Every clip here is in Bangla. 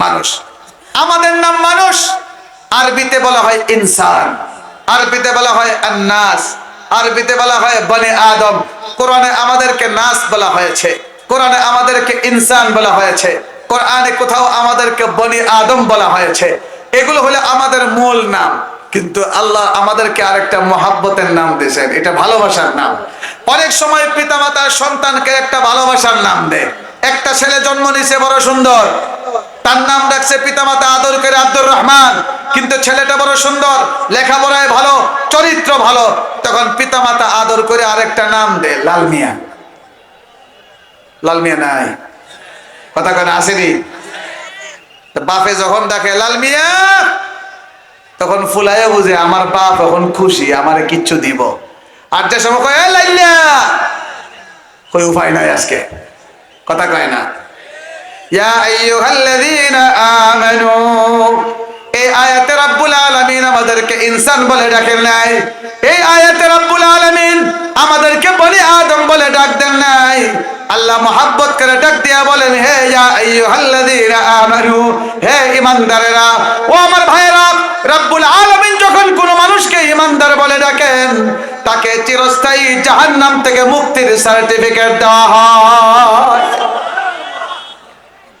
মানুষ। আমাদের নাম মানুষ। আরবিতে বলা হয় ইনসান। আরবিতে বলা হয় আন্নাস। আরবিতে বলা হয় বনে আদম। কোরআনে আমাদেরকে নাস বলা হয়েছে। কোরআনে আমাদেরকে ইনসান বলা হয়েছে। কোরআনে কোথাও আমাদেরকে বনি আদম বলা হয়েছে। এগুলো হলো আমাদের মূল নাম। কিন্তু আল্লাহ আমাদেরকে আরেকটা মহাব্বতের নাম দিয়েছেন। এটা ভালোবাসার নাম। অনেক সময় পিতামাতার সন্তানকে একটা ভালোবাসার নাম দেয়। একটা ছেলে জন্ম নিছে বড় সুন্দর। তার নাম রাখছে পিতামাতা আদর করে আব্দুর রহমান। কিন্তু ছেলেটা বড় সুন্দর, লেখাপড়ায় ভালো, চরিত্র ভালো। তখন পিতামাতা আদর করে আরেকটা নাম দে লাল মিয়া। লাল মিয়া নাই। কথা কেন আসেনি? বাপে যখন দেখে লাল মিয়া তখন ফুলাইয়া বুঝে, আমার বাপ এখন খুশি, আমারে কিচ্ছু দিব। আর যে সময় কয়, "এ লাইল্লা কই উপায় নাই আজকে। কথা কয় না। এই আয়াতে রাব্বুল আলামিন আমাদেরকে ইনসান বলে ডাকেন নাই। এই আয়াতে রাব্বুল আলামিন আমাদেরকে বনি আদম বলে ডাক দেন নাই। আল্লাহ মোহাব্বত করে ডাক দিয়া বলেন, হে আমানু, হে ঈমানদারেরা, ও আমার ভাইরা রব্বুল আলামিন যখন কোনো মানুষকে ঈমানদার বলে ডাকেন, তাকে চিরস্থায়ী জাহান্নাম থেকে মুক্তির সার্টিফিকেট দেওয়া হয়।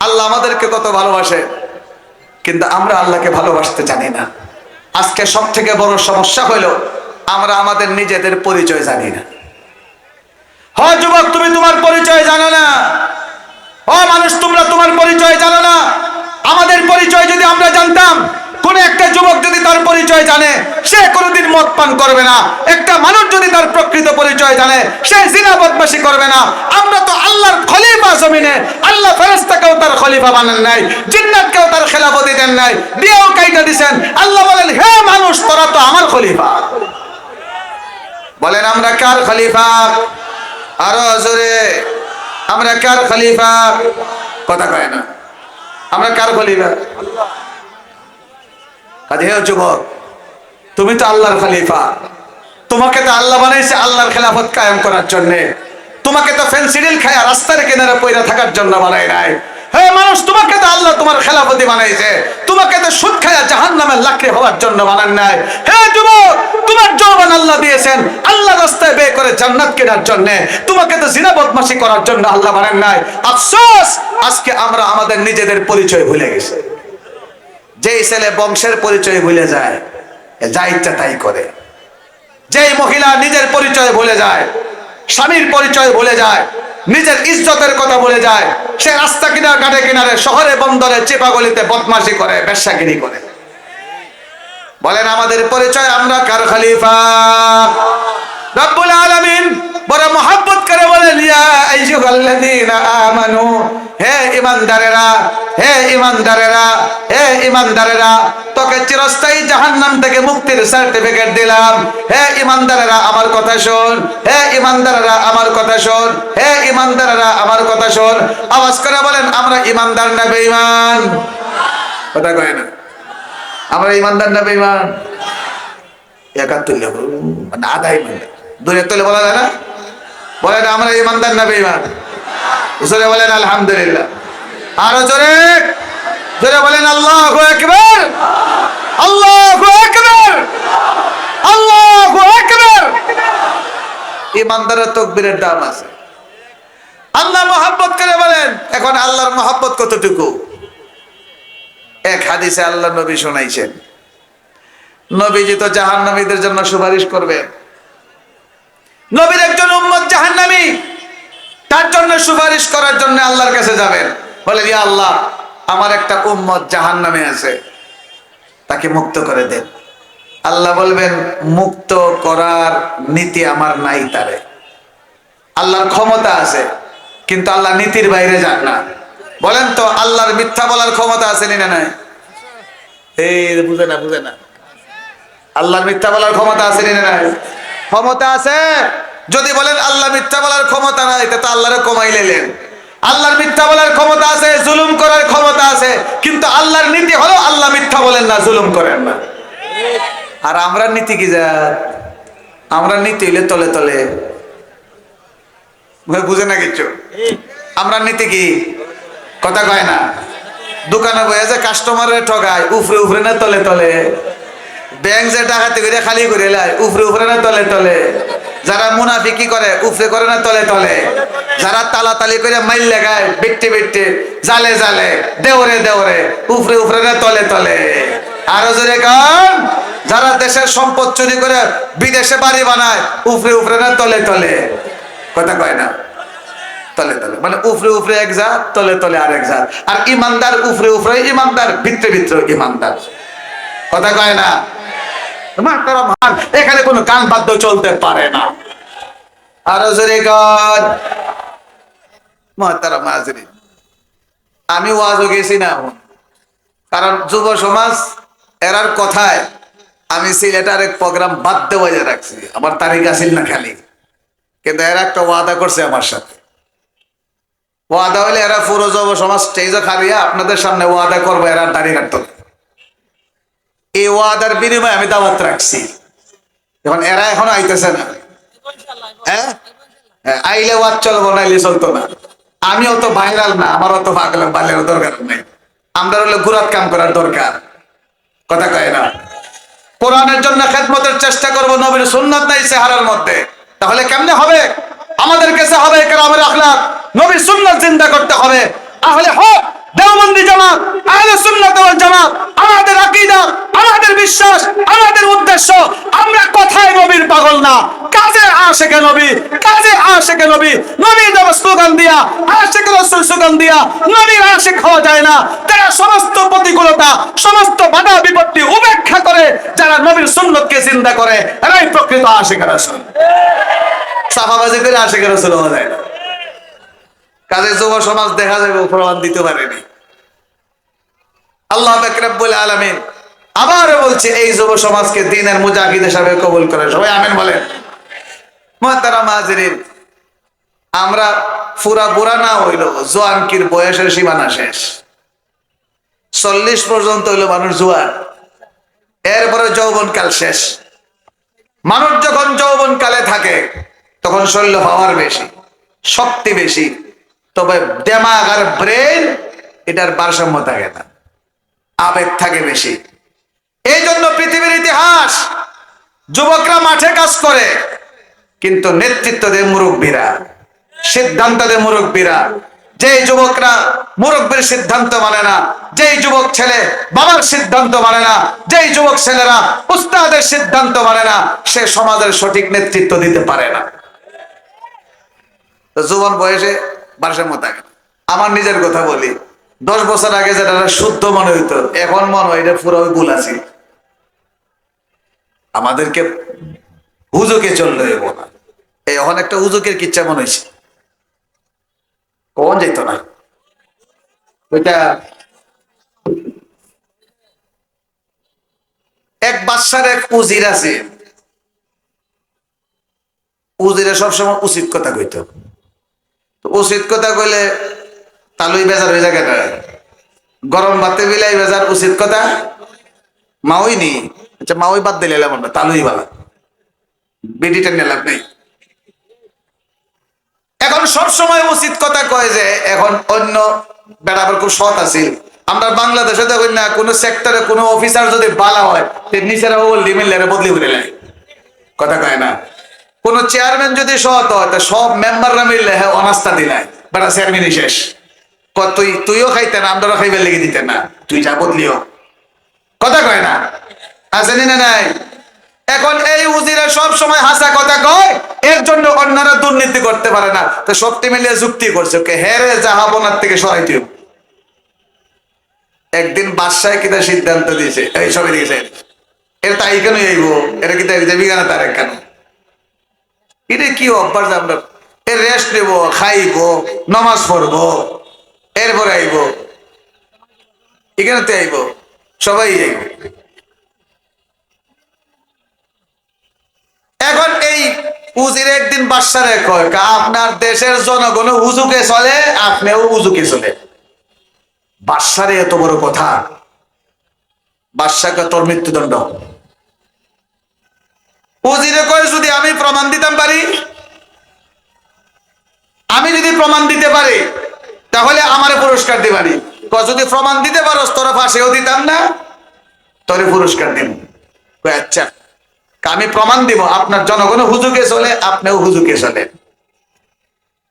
আল্লাহ আমাদেরকে কত ভালোবাসে, কিন্তু আমরা আল্লাহকে ভালোবাসতে জানি না। আজকে সব থেকে বড় সমস্যা হইল, আমরা আমাদের নিজেদের পরিচয় জানি না। হ, যুবক, তুমি তোমার পরিচয় জানো না ও মানুষ তোমরা তোমার পরিচয় জানো না আমাদের পরিচয় যদি আমরা জানতাম কোন একটা যুবক যদি তার পরিচয় জানে সে মদ পান করবে না। একটা মানুষ যদি তার প্রকৃত পরিচয় জানে, সে জিনা বদমাশি করবে না। আমরা তো আল্লাহর খলিফা জমিনে, আল্লাহ ফেরেস্তাকেও তার খলিফা বানান নাই, জিন্নাতকেও তার খেলাফতি দেন নাই দিয়েও কাইটা দিছেন। আল্লাহ বলেন, হে মানুষ, তোরা তো আমার খলিফা। বলেন, আমরা কার খলিফা? আরও জোরে, আমরা কার খলিফা? কথা কয় না। আমরা কার খলিফা? কাজে যুবক। তুমি তো আল্লাহর খলিফা। তোমাকে তো আল্লাহ বানাইছে আল্লাহর খেলাফত কায়েম করার জন্য। তোমাকে তো ফেন্সিডিল খায়া রাস্তার কিনারে পয়রা থাকার জন্য বানাই নাই। মানুষ, তোমাকে তো আল্লাহ তোমার খেলাফতি বানাইছে। তোমাকে তো সুদ খায়া জাহান নামের লাকড়ি হওয়ার জন্য বানান নাই। যুবক, তোমার যৌবন আল্লাহ দিয়েছেন। আল্লাহ রাস্তায় বে করে জান্নাত কেনার জন্য। তোমাকে তো জিনা বদমাশি করার জন্য আল্লাহ বানান নাই। আফসোস, আজকে আমরা আমাদের নিজেদের পরিচয় ভুলে গেছি। যেই ছেলে বংশের পরিচয় ভুলে যায় যা ইচ্ছা তাই করে। যেই মহিলা নিজের পরিচয় ভুলে যায়, স্বামীর পরিচয় ভুলে যায়, নিজের ইজ্জতের কথা ভুলে যায়, সে রাস্তা কিনার, ঘাটে কিনারে, শহরে, বন্দরে চেপা গলিতে বদমাশি করে ব্যবসাগিরি করে। বলেন, আমাদের পরিচয় আমরা কার খালিফা? রব্বুল আলামিন বড় মোহাব্বত করে বলেন আমানু, হে ঈমানদারেরা হে ঈমানদারেরা হে ঈমানদারেরা, তোকে চিরস্থায়ী জাহান্নাম থেকে মুক্তির সার্টিফিকেট দিলাম। হে ঈমানদারেরা, আমার কথা শোন। হে ঈমানদারেরা, আমার কথা শোন। হে ঈমানদারেরা, আমার কথা শোন। আওয়াজ করে বলেন, আমরা ঈমানদার না বেঈমান? কথা কয় না। আমরা ইমানদার না বেঈমান? একাত্তর আধা ইমানদার দুনিয়া তুলে বলা যায় না? বলেন, আমরা ইমানদার না বেঈমান? জোরে বলেন, আলহামদুলিল্লাহ। আরও জোরে জোরে বলেন, আল্লাহ একবার আল্লাহ একবার আল্লাহ একবার ইমানদারের তকবীরের দাম আছে। আল্লাহ মহাব্বত করে বলেন, এখন আল্লাহর মহাব্বত কতটুকু? এক হাদিসে আল্লাহ নবী শোনাইছেন। নবীজি তো জাহান্নামীদের জন্য সুপারিশ করবেন। নবীর একজন উম্মত জাহান্নামী। তার জন্য সুপারিশ করার জন্য আল্লাহর কাছে যাবেন। বলে, ইয়া আল্লাহ, আমার একটা উম্মত জাহান্নামে আছে। তাকে মুক্ত করে দেন। আল্লাহ বলবেন, মুক্ত করার নীতি আমার নাই তারে। আল্লাহর ক্ষমতা আছে, কিন্তু আল্লাহ নীতির বাইরে যান না। বলেন তো, আল্লাহর মিথ্যা বলার ক্ষমতা আছে না নাই? এই, বুঝে না বুঝে না। আল্লাহর মিথ্যা বলার ক্ষমতা আছে না নাই? ক্ষমতা আছে? যদি বলেন আল্লাহ মিথ্যা বলার ক্ষমতা নাই, তা আল্লাহরে কমাই লেলেন আল্লাহর মিথ্যা বলার ক্ষমতা আছে, জুলুম করার ক্ষমতা আছে, কিন্তু আল্লাহর নীতি হলো আল্লাহ মিথ্যা বলেন না, জুলুম করেন না। আর আমরা নীতি কি যা আমরা নীতি হইলে তলে তলে। বুঝে না কিছু? আমরা নীতি কি? কথা কয় না। দোকানে বয়ে যে কাস্টমারের ঠগায়, উফরে উফরে না তলে তলে। ব্যাংক যে ডাকাতি করে খালি করে লাই, উফরে উফরে না তলে তলে। যারা মুনাফিকি করে, উফরে করে না তলে তলে। যারা তালা তালি করে মাইল লাগায় বেটে বেটে, জালে জালে, দেওরে দেওরে, উফরে উফরে না তলে তলে। আরও জোরে কান, যারা দেশের সম্পদ চুরি করে বিদেশে বাড়ি বানায়, উফরে উফরে না তলে তলে। কথা কয় না? তলে তলে মানে উফরে উফরে এক জাত, তলে তলে আর এক জাত। আর ইমানদার উফরে উফরে, ইমানদার, ভিতরে ভিতরে ইমানদার। কথা কয় না? এখানে কোনো গান বাদ্য চলতে পারে না। আরও জোরে গান। মাজরি আমি ওয়াজও গেছি না। কারণ যুব সমাজ, এরার কথায় আমি সিলেটার এক প্রোগ্রাম বাদ দেওয়া রাখছি। আমার তারিখ আসিল না খালি। কিন্তু এরা একটা ওয়াদা করছে আমার সাথে। ওয়াদা হলে এরা পুরো যুব সমাজ স্টেজে খারিয়া আপনাদের সামনে ওয়াদা করব, এরা দাঁড়িয়ে রাখতে। এই ওয়াদার বিনিময়ে আমি দাওয়াত রাখছি। এখন এরা এখনও আইতেছে না। হ্যাঁ? হ্যাঁ, আইলে ওয়াদ চলবো না আইলে চলতো না। আমি অত ভাইরাল না আমার অত পাগল বালের দরকার নেই। আমরা হলো গুরাত কাম করার দরকার। কথা কয় না? কোরআনের জন্য খেদমতের চেষ্টা করব নবীর সুন্নাত নাই চেহারার মধ্যে। তাহলে কেমনে হবে? আমাদের কাছে হবে কেরামের আখলাক। নবীর সুন্নাত জিন্দা করতে হবে। তাহলে হোক। দেওবন্দি জামাত, আহলে সুন্নাত ওয়াল জামাত, আমাদের আকীদা, আমাদের বিশ্বাস, আমাদের উদ্দেশ্য, আমরা কথায় নবীর পাগল না। কাজে আশেকে নবী কাজে আশেকে নবী নবী দেব স্লোগান দিয়া, আশেক রাসূল স্লোগান দিয়া, নবীর আশেক হওয়া যায় না। তারা সমস্ত প্রতিকূলতা, সমস্ত বাধা বিপত্তি উপেক্ষা করে যারা নবীর সুন্নতকে চিন্তা করে, এরাই প্রকৃত আশেক রাসূল। সাফাবাজি করে আশেক রাসূল হওয়া যায় না। কাজে যুব সমাজ দেখা যাবে প্রমাণ দিতে পারেনি। আল্লাহ বলে আলামিন আবারও বলছে, এই যুব সমাজকে দিনের মুজাহিদ হিসাবে কবুল করে সবাই আমেন বলেন। মহাতারা মাহাজিরিন আমরা ফুরা বুড়া না হইল জোয়ানকির বয়সের সীমানা শেষ। চল্লিশ পর্যন্ত হইল মানুষ জোয়ান। এরপরে যৌবনকাল শেষ। মানুষ যখন যৌবনকালে থাকে, তখন শরীর পাওয়ার বেশি, শক্তি বেশি। তবে দেমাগ আর ব্রেন এটার ভারসাম্য থাকে না। আবেগ থাকে বেশি। এই জন্য পৃথিবীর ইতিহাস, যুবকরা মাঠে কাজ করে, কিন্তু নেতৃত্ব দেয় মুরব্বীরা, সিদ্ধান্ত দেয় মুরব্বীরা। যেই যুবকরা মুরব্বীর সিদ্ধান্ত মানে না, যেই যুবক ছেলে বাবার সিদ্ধান্ত মানে না, যেই যুবক ছেলেরা উস্তাদের সিদ্ধান্ত মানে না, সে সমাজের সঠিক নেতৃত্ব দিতে পারে না। যুবন বয়সে ভারসাম্য থাকে আমার নিজের কথা বলি, দশ বছর আগে যেটা শুদ্ধ মনে হইতো, এখন মনে হয় এটা পুরো ভুল আছে। আমাদেরকে হুজুকে চললে না। এখন একটা হুজুকের কিচ্ছা মনে হয়েছে কখন যেত না? ওইটা এক বাচ্চার এক উজির আছে। উজিরে সবসময় উচিত কথা কইতো। উচিত কথা কইলে তালুই বেজার হয়ে কেন? গরম ভাতে বিলাই বেজার উচিত কথা? মাওই নি আচ্ছা মাওই বাদ দিলে এলাম আমরা তালুই বালা। বেডিটা নিলাম নেই। এখন সব সময় উচিত কথা কয় যে, এখন অন্য বেড়াবার খুব সৎ আছিল। আমরা বাংলাদেশে দেখুন না, কোনো সেক্টরে কোনো অফিসার যদি বালা হয় নিচেরা বল ডিমিল বদলি করে কথা কয় না। কোন চেয়ারম্যান যদি সৎ হয় সব মেম্বাররা মিললে হ্যাঁ অনাস্থা দিলাই বেটা চেয়ারম্যানই শেষ। তুই, তুইও খাইতে না আমরাও খাইবার লেগে দিতে না, তুই যা বদলিও। কথা কয় না। আসেনি না নাই? এখন এই উজিরা সব সময় হাসা কথা কয়, এর জন্য অন্যরা দুর্নীতি করতে পারে না। তো শক্তি মিলিয়ে যুক্তি করছে, ওকে হেরে জাহাবনার থেকে সরাইতে হবে। একদিন বাদশাহ কিনা সিদ্ধান্ত দিয়েছে, এই সবই দিয়েছে এর তাই কেন এইব এটা কি তাই দেবী কেন তার কেন? এটা কি অভ্যাস আমরা এর রেস্ট নেব, খাইব, নমাজ পড়ব, এরপরে আইব এখানে আইব, সবাই আইব। এখন এই উজির একদিন বাদশারে কয় আপনার দেশের জনগণ উজুকে চলে, আপনিও উজুকে চলে। বাদশারে এত বড় কথা। বাদশাকে তোর মৃত্যুদণ্ড। উজিরে কয়, যদি আমি প্রমাণ দিতাম পারি? আমি যদি প্রমাণ দিতে পারি, তাহলে আমারে পুরস্কার দিবানি। যদি প্রমাণ দিতে পারো তোরা ফাঁসিও দিতাম না, তোরে পুরস্কার দিব। আচ্ছা আমি প্রমাণ দিব, আপনার জনগণ হুজুকে চলে, আপনিও হুজুকে চলে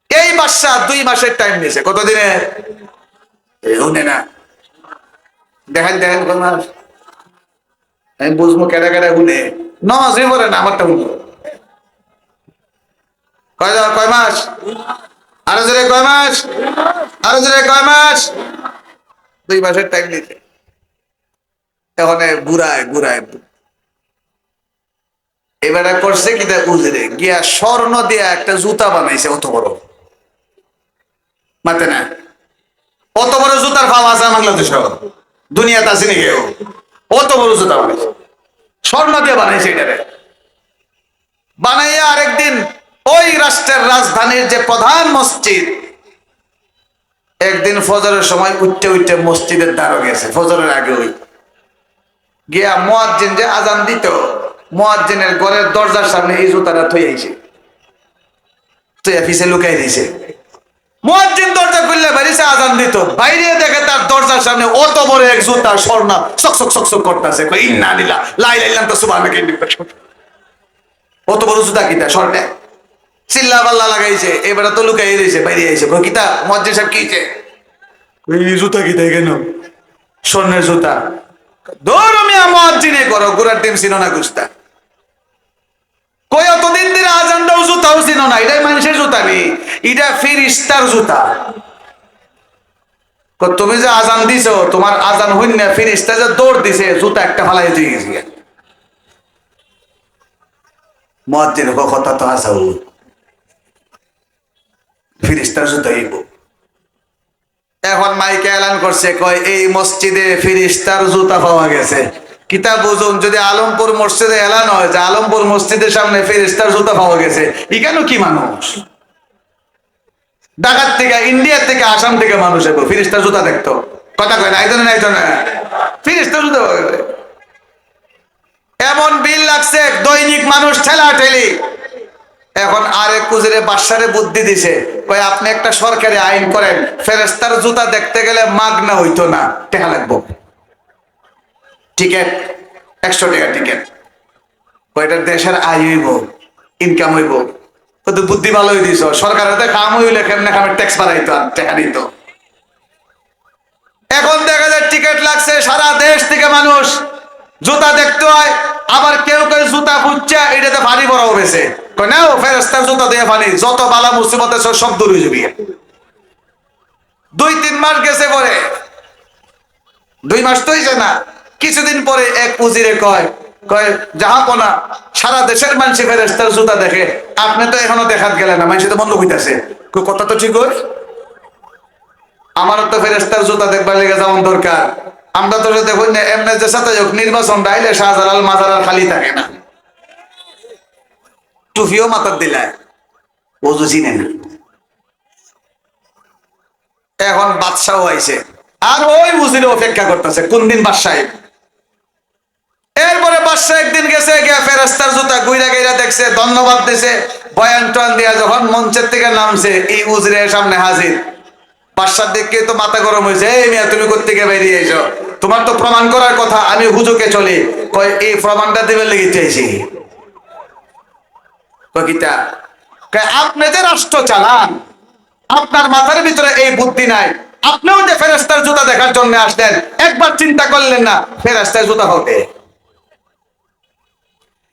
এই বাদশা দুই মাসের টাইম নিয়েছে। কতদিনের শুনে না। দেখেন দেখেন আমি বুঝব কেটা কেটা শুনে নজরে বলে না আমারটা শুনব কয় কয় মাস? আরও জোরে কয় মাস? আরও জোরে কয় মাস? দুই মাসের টাইম নিতে। এখন বুড়ায় বুড়ায় এবারে করছে কি দেখ উজরে গিয়া স্বর্ণ দিয়া একটা জুতা বানাইছে, অত বড়। মাতে না। অত বড় জুতার ভাব আছে বাংলাদেশ দুনিয়াতে আসেনি কেউ? অত বড় জুতা বানাইছে। স্বর্ণ দিয়ে বানাইছে এটারে বানাইয়া আরেকদিন ওই রাষ্ট্রের রাজধানীর যে প্রধান মসজিদ, একদিন ফজরের সময় উঠতে উঠতে মসজিদের দ্বারও গেছে, ফজরের আগে ওই। গিয়া মোয়াজ্জিন যে আজান দিত, মোয়াজ্জিনের ঘরের দরজার সামনে এই জুতাটা থই আইছে। তুই অফিসে লুকাই দিয়েছে মুয়াজ্জিন দরজা খুললে বাড়িতে আজান দিত। বাইরে দেখে তার দরজার সামনে অত বড় এক জুতা স্বর্ণা সক সক সক সক করতেছে। ইন্না নিলা লাই লাইলাম তো সুবহানাকে অত বড় জুতা কিতা স্বর্ণে? চিল্লা পাল্লা লাগাইছে, এবারে তো লুকাই দিয়েছে বাইরে আইছে। কিতা, মুয়াজ্জিন সাহেব কিছে এই জুতা কিতা কেন? স্বর্ণের জুতা। দৌড় মিয়া মুয়াজ্জিনে করো, গুড়ার টিম ছিল না গুস্তা। কই, অতদিন ধরে আজানটাও জুতাও ছিল না, এটাই মানুষের জুতা নেই এটা ফিরিস্তার জুতা। তুমি যে আজান দিছো, তোমার আজান হইন না, ফিরিস্তা যে দৌড় দিছে, জুতা একটা ফালাই দিয়ে গেছে মজ্জিন কথা তো আসা ফিরিস্তার জুতা ইব এখন মাইকে এলান করছে কয় এই মসজিদে ফিরিস্তার জুতা পাওয়া গেছে। কিতাব বুঝুন যদি আলমপুর মসজিদে এলান হয়, যে আলমপুর মসজিদের সামনে ফেরিস্তার জুতা পাওয়া গেছে এখানেও কি মানুষ? ঢাকার থেকে, ইন্ডিয়ার থেকে, আসাম থেকে মানুষ এগো ফিরিস্তার জুতা দেখতো। কথা কয় না? একজনে না একজনে ফিরিস্তার জুতা পাওয়া গেছে। এমন বিল লাগছে, দৈনিক মানুষ ঠেলা ঠেলি। এখন আরেক কুজিরে বাসারে বুদ্ধি দিছে কই আপনি একটা সরকারি আইন করেন ফেরেস্তার জুতা দেখতে গেলে মাগনা হইতো না টাকা লাগবো। টিকেট একশো টাকা টিকেট কয়টা দেশের আয় হইব ইনকাম হইব। তো বুদ্ধি ভালো হয়ে দিছ। সরকারের তো কাম হইলে কেমনে কামের ট্যাক্স বাড়াইতো আর টাকা দিত। এখন দেখা যায় টিকিট লাগছে সারা দেশ থেকে মানুষ। জুতা দেখতে হয়, আবার কেউ কেউ জুতা বুঝছে এটাতে পানি বড় হয়েছে। নাও ফেরেস্তার জুতা দিয়ে পানি যত বালা মুসিবত আছে, সব দূর হয়ে যাবি। দুই, তিন মাস গেছে পরে। দুই মাস তো হয়েছে না। কিছুদিন পরে এক উজিরে কয় কয় জাহাপনা সারা দেশের মানুষ ফেরেস্তার জুতা দেখে। আপনি তো এখনও দেখাত গেলেন না, মানুষ তো বন্ধ হইতেছে কথা তো ঠিক হয় আমারও তো ফেরেস্তার জুতা দেখবার লেগে যেমন দরকার। আমরা তো দেখুন না, এমনি যে সাথে হোক, নির্বাচন ডাইলে শাহজালাল মাজার আর খালি থাকে না। টুফিও মাথার দিলায়। ওজু চিনে না এখন বাদশাহ আইছে আর ওই বুঝিলে অপেক্ষা করতেছে কোন দিন বাদশাহ একদিন গেছে, গিয়া জুতা গুইরা গাইরা দেখছে, ধন্যবাদ দিছে। বয়ান দিয়া যখন মঞ্চের থেকে নামছে, এই সামনে হাজির। বাদশার দেখে তো মাথা গরম হয়েছে, এই মিয়া, তুমি কোথেকে বেরিয়ে এসো? তোমার তো প্রমাণ করার কথা, আমি হুজুকে চলি। কয়, এই প্রমাণটা দেবে লেগে চাইছি। আপনি যে রাষ্ট্র চালান, আপনার মাথার ভিতরে এই বুদ্ধি নাই। আপনিও যে ফেরেস্তার জুতা দেখার জন্য আসলেন, একবার চিন্তা করলেন না ফেরেস্তার জুতা হবে।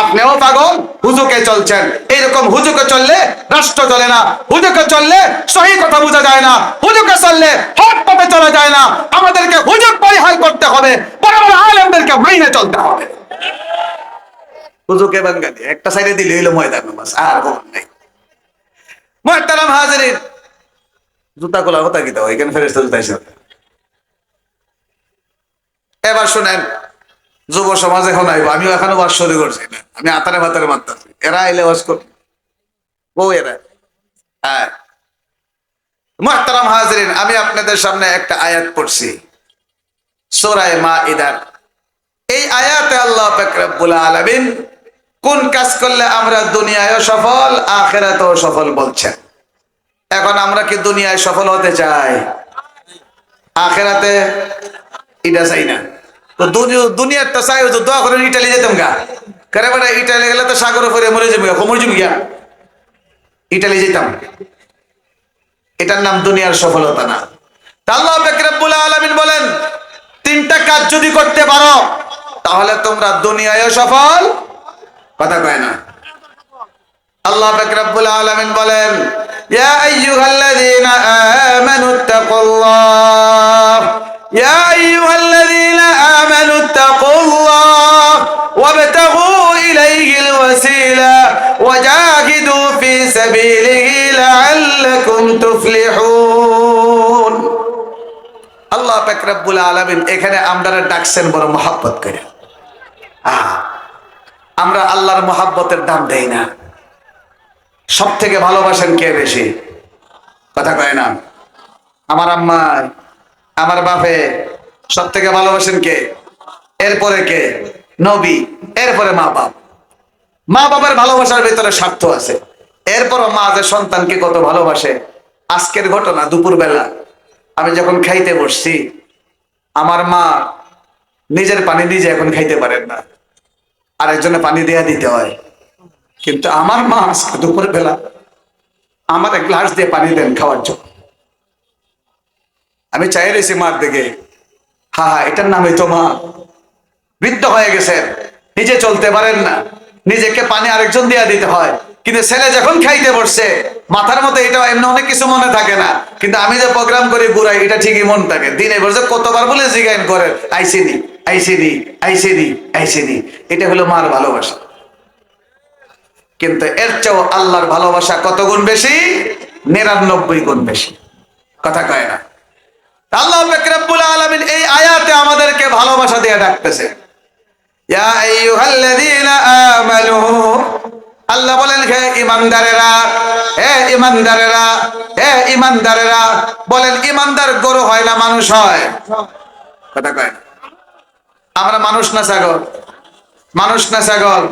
আপনিও পাগল হুজুকে চলছেন। এইরকম হুজুকে চললে রাষ্ট্র চলে না হুজুকে চললে সহি কথা বোঝা যায় না হুজুকে চললে হট পথে চলা যায় না। আমাদেরকে হুজুক পরিহার করতে হবে বড় বড় আলেমদেরকে মাইনে চলতে হবে। হুজুকে বাঙ্গালি একটা সাইডে দিলে হইল ময়দান নামাজ আর কোনো নাই। মহতারাম হাজিরিন। জুতা খোলা কথা কি দাও এখানে ফেরেস্তা জুতা এবার শুনেন যুব সমাজ এখন আইব, আমিও এখনও বাস শুরু করছি। না আমি আতারে ভাতারে মারতাছি। এরা আইলে বাস কর বউ এরা। হ্যাঁ। হাজরিন, আমি আপনাদের সামনে একটা আয়াত পড়ছি। সোরায় মা ইদার এই আয়াতে আল্লাহ পাকরাবুল আলামিন, কোন কাজ করলে আমরা দুনিয়ায়ও সফল, আখেরাতেও সফল বলছেন। এখন আমরা কি দুনিয়ায় সফল হতে চাই? আখেরাতে এটা চাই না। তো দুনিয়ার তো চাই দোয়া করে ইটালি যেতাম গা। কারে বেটা ইটালি গেলে তো সাগর উপরে মরে যাবি মরে যাবি গা। ইটালি যেতাম। এটার নাম দুনিয়ার সফলতা না। আল্লাহ বেকরাবুল আলামিন বলেন, তিনটা কাজ যদি করতে পারো, তাহলে তোমরা দুনিয়ায়ও সফল, কথা কয় না। আল্লাহ বেকরাবুল আলামিন বলেন ইয়া আইয়ুহাল্লাযীনা আমানুত্তাকুল্লাহ ওয়াবতাগু ইলাইহিল ওয়াসিলা ওয়াজাহিদু ফি সাবিলিহি লাআল্লাকুম তুফলিহুন আল্লাহ পাক রব্বুল আলামিন এখানে আমরা ডাকছেন বড় মহাব্বত করে। আমরা আল্লাহর মহাব্বতের দাম দেই না। সব থেকে ভালোবাসেন কে বেশি? কথা কয় না। আমার আম্মা আমার বাপে সব থেকে ভালোবাসেন কে? এরপরে কে? নবী। এরপরে মা বাপ। মা বাবার ভালোবাসার ভিতরে স্বার্থ আছে। এরপরও মা যে সন্তানকে কত ভালোবাসে, আজকের ঘটনা দুপুরবেলা। আমি যখন খাইতে বসছি, আমার মা নিজের পানি নিজে এখন খাইতে পারেন না। আরেকজনে পানি দেয়া দিতে হয়। কিন্তু আমার মা আজকে দুপুর বেলা আমার এক গ্লাস দিয়ে পানি দেন খাওয়ার জন্য। আমি চাই রয়েছি মার দিকে, হা হা, এটার নামই তো মা। বৃদ্ধ হয়ে গেছেন। নিজে চলতে পারেন না। নিজেকে পানি আরেকজন দিয়া দিতে হয়। কিন্তু ছেলে যখন খাইতে বসছে, মাথার মতো এটা এমনি অনেক কিছু মনে থাকে না। কিন্তু আমি যে প্রোগ্রাম করি ঘুরাই এটা ঠিকই মন থাকে। দিনে বলছে কতবার বলে জিগাইন করে আইসিনি আইসিনি আইসিনি আইসিনি এটা হলো মার ভালোবাসা। কিন্তু এর চেয়েও আল্লাহর ভালোবাসা কত গুণ বেশি? নিরানব্বই গুণ বেশি। কথা কয় না। আল্লাহ রব্বুল আলামিন এই আয়াতে আমাদেরকে ভালোবাসা দিয়ে ডাকতেছে। আল্লাহ বলেন, হে ইমানদারেরা হে ইমানদারেরা হে ইমানদারেরা, বলেন, ইমানদার গরু হয় না, মানুষ হয়? কথা কয়। আমরা মানুষ না ছাগল? মানুষ না ছাগল?